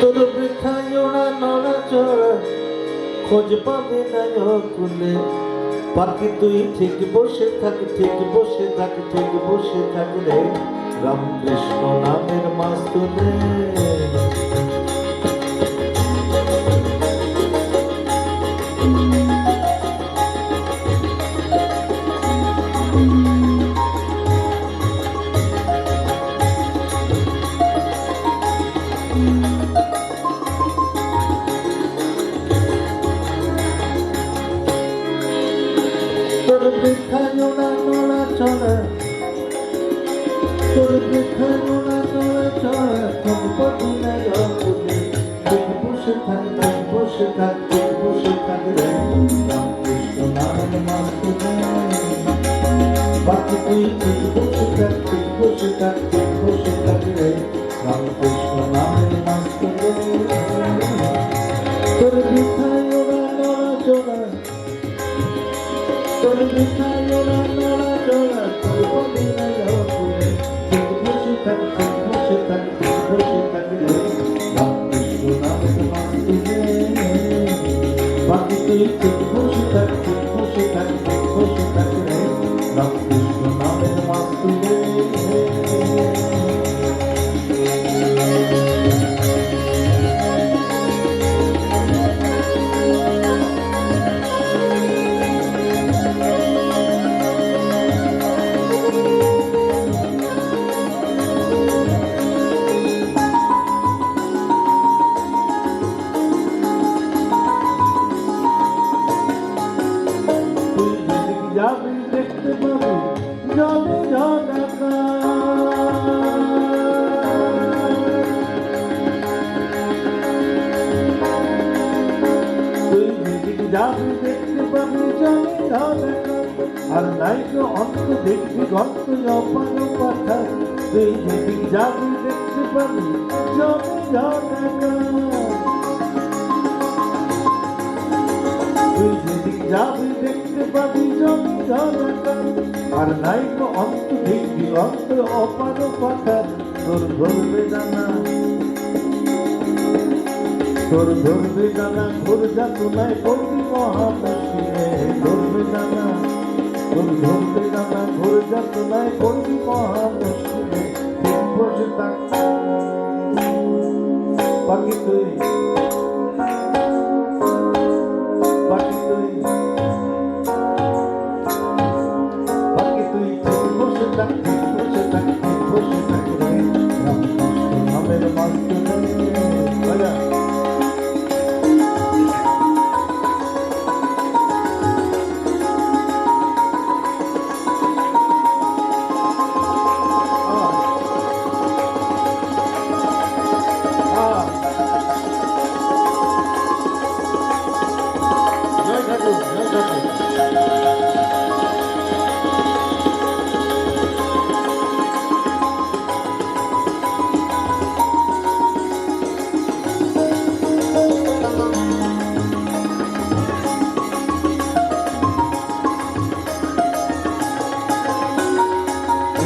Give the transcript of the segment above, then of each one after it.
তোর বৃথায় ওরা নড়া চড়া খোঁজ পাবে না কুলে পাখি তুই ঠিক বসে থাক, ঠিক বসে থাক, ঠিক বসে থাক রে। রামকৃষ্ণ নামের মাস তুলে। তোর বৃথায় ওরা নড়া চড়া তোর বৃথায় ওরা নড়া চড়া খোঁজ পাবে না কুলে ঠিক বসে থাক ঠিক বসে থাক ঠিক বসে থাক রে রামকৃষ্ণ নামের মাস তুলে বাকি তুই ঠিক Thank you. যাবি দেখতে পাবি জলে যেদিক যাবি দেখতে পাবি জলে জলাকা আর নাই তো অন্ত দেখবি গন্ত অপান পাখা তুই যেদিক যাবি দেখতে পাবি জলে জলাকা তুই যেদিক যাবি দেখতে আর নাই তো অন্ত দেখবি অন্ত অপার পাখা তোর ধরবে জানা তোর ধরবে জানা তোর যাতু নাই করবি মহা মুশকিলে ধরবে জানা তোর ধরবে জানা তোর যাতু নাই করবি মহা বসে থাক তুই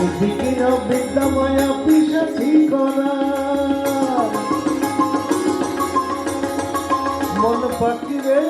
এদিকে বিদ্যাময়া পিসাচি করা? মন পাখি রে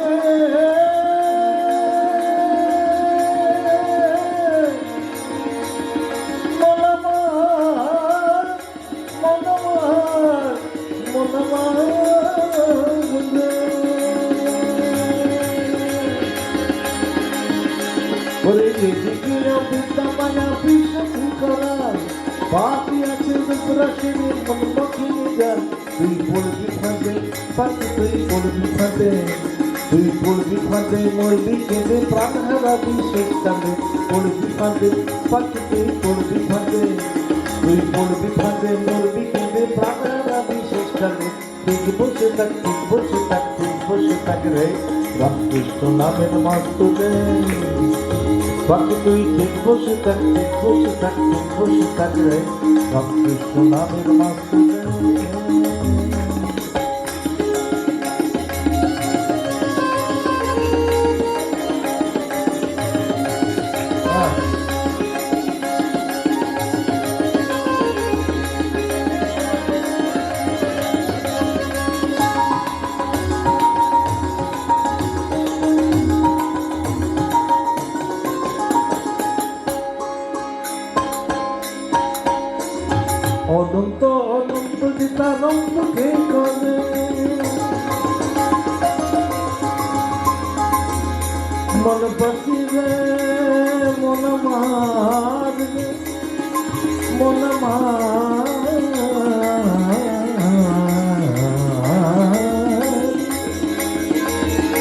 আছে দুপুরাশিনী মন পাখি যান। তুই পড়বি ফাঁদে পাখি তুই পড়বি ফাঁদে তুই পড়বি ফাঁদে মরবি কেঁদে প্রাণ হারাবি কালে পড়বি ফাঁদে পাখি তুই পড়বি ফাঁদে তুই পড়বি ফাঁদে মরবি কেঁদে প্রাণ হারাবি কালে ঠিক বসে থাক, ঠিক বসে থাক, ঠিক বসে থাক রে। রামকৃষ্ণ নামের মাস তুলে। বাকি তুই ঠিক বসে থাক ঠিক বসে থাক ঠিক বসে থাক রে। রামকৃষ্ণ নামের মাস তুলে সীতারঙ্গ কে করে? মন রে মন মার মন মার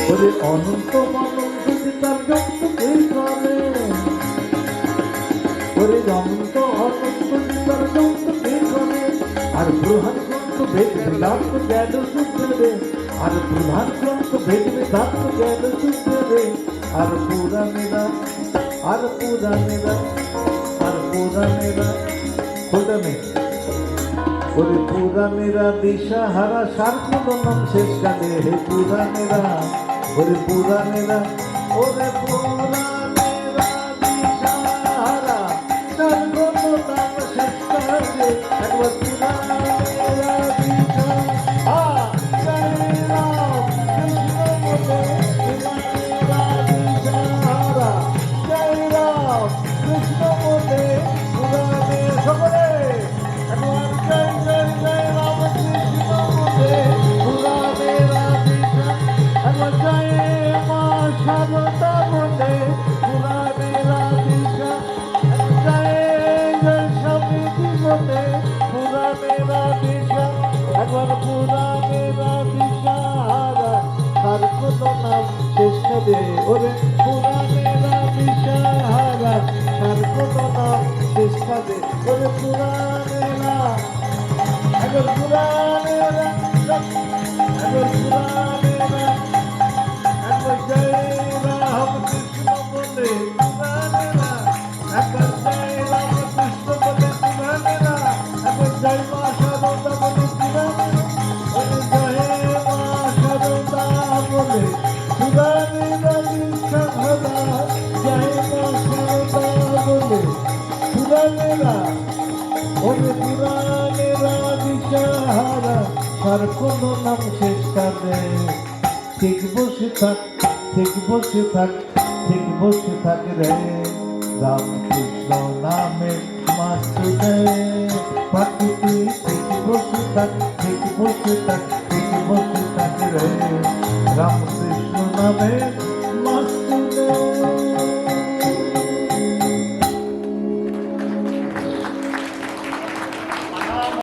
অনন্ত অনন্ত আর বৃহৎ গ্রন্থ বেদ বেদান্ত জ্ঞান সূত্রে আর প্রধান গ্রন্থ বেদ বেদান্ত জ্ঞান সূত্রে আর পুরা মেরা আর পুরা মেরা আর পুরা মেরা খোদা মে ওরে পুরা মেরা দিশা হারা সার কোনো নাম শেষ কালে হে পুরা মেরা ওরে পুরা মেরা ওরে পুরা শেষ একবার পুরা মেরা দিশাহারা তার কোনো নাম শেষ হবে ওরে পুরা মেরা দিশাহারা তার কোনো নাম শেষ হবে ওরে পুরা মেরা একবার পুরা মেরা দিশাহারা তার কোনো নাম শেষ কাঁদে ঠিক বসে থাক, ঠিক বসে থাক, ঠিক বসে থাক রে। রাম কৃষ্ণ নামে মাসুদে পাখি ঠিক বসে থাক, ঠিক বসে থাক, ঠিক বসে থাক রে। রাম কৃষ্ণ নামে